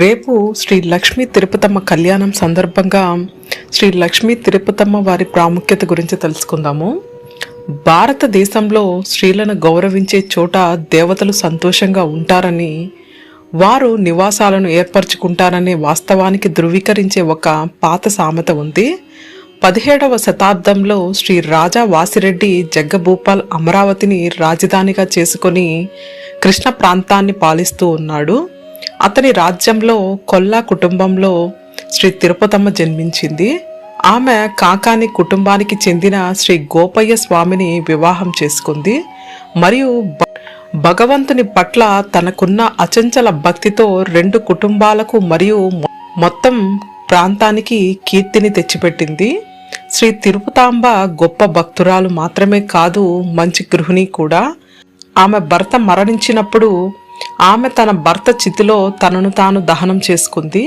రేపు శ్రీ లక్ష్మీ తిరుపతమ్మ కళ్యాణం సందర్భంగా శ్రీ లక్ష్మీ తిరుపతమ్మ వారి ప్రాముఖ్యత గురించి తెలుసుకుందాము. భారతదేశంలో స్త్రీలను గౌరవించే చోట దేవతలు సంతోషంగా ఉంటారని వారు నివాసాలను ఏర్పరచుకుంటారనే వాస్తవానికి ధృవీకరించే ఒక పాత సామెత ఉంది. పదిహేడవ శతాబ్దంలో శ్రీ రాజా వాసిరెడ్డి జగ్గభూపాల్ అమరావతిని రాజధానిగా చేసుకొని కృష్ణ ప్రాంతాన్ని పాలిస్తూ ఉన్నాడు. అతని రాజ్యంలో కొల్లా కుటుంబంలో శ్రీ తిరుపతమ్మ జన్మించింది. ఆమె కాకాని కుటుంబానికి చెందిన శ్రీ గోపయ్య స్వామిని వివాహం చేసుకుంది. మరియు భగవంతుని పట్ల తనకున్న అచంచల భక్తితో రెండు కుటుంబాలకు మరియు మొత్తం ప్రాంతానికి కీర్తిని తెచ్చిపెట్టింది. శ్రీ తిరుపతాంబ గొప్ప భక్తురాలు మాత్రమే కాదు మంచి గృహిణి కూడా. ఆమె భర్త మరణించినప్పుడు ఆమె తన భర్త చితిలో తనను తాను దహనం చేసుకుంది.